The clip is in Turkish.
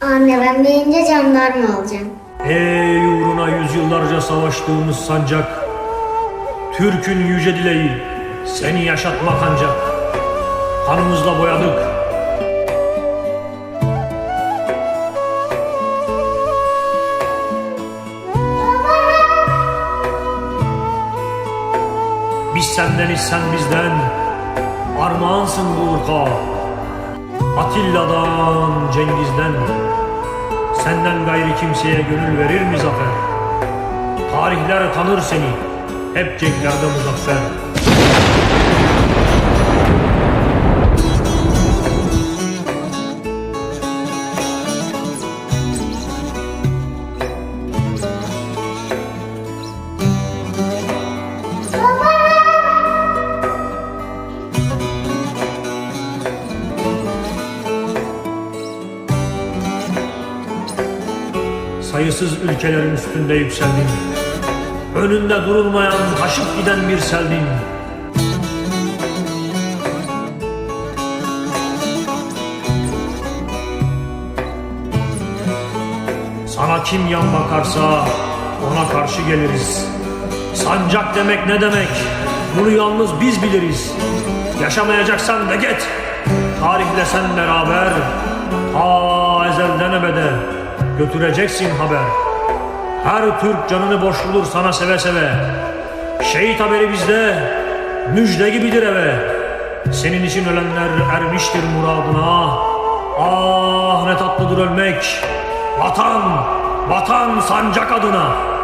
Anne ben büyüyünce jandarma olacağım. Ey uğruna yüzyıllarca savaştığımız sancak, Türk'ün yüce dileği seni yaşatmak ancak. Kanımızla boyadık, Biz sendeniz sen bizden, armağansın bu ırka. Atilla'dan, Cengiz'den, senden gayri kimseye gönül verir mi zafer? Tarihler tanır seni, hep cenklerde muzaffer. Sayısız ülkelerin üstünde yükseldin. Önünde durulmayan, taşıp giden bir seldin. Sana kim yan bakarsa ona karşı geliriz. Sancak demek ne demek? Bunu yalnız biz biliriz. Yaşamayacaksan de git. Tarihle sen beraber ta ezelden ebede götüreceksin haber. Her Türk canını boş bulur sana seve seve. Şehit haberi bizde, müjde gibidir eve. Senin için ölenler ermiştir muradına. Ah ne tatlıdır ölmek. Vatan, vatan sancak adına.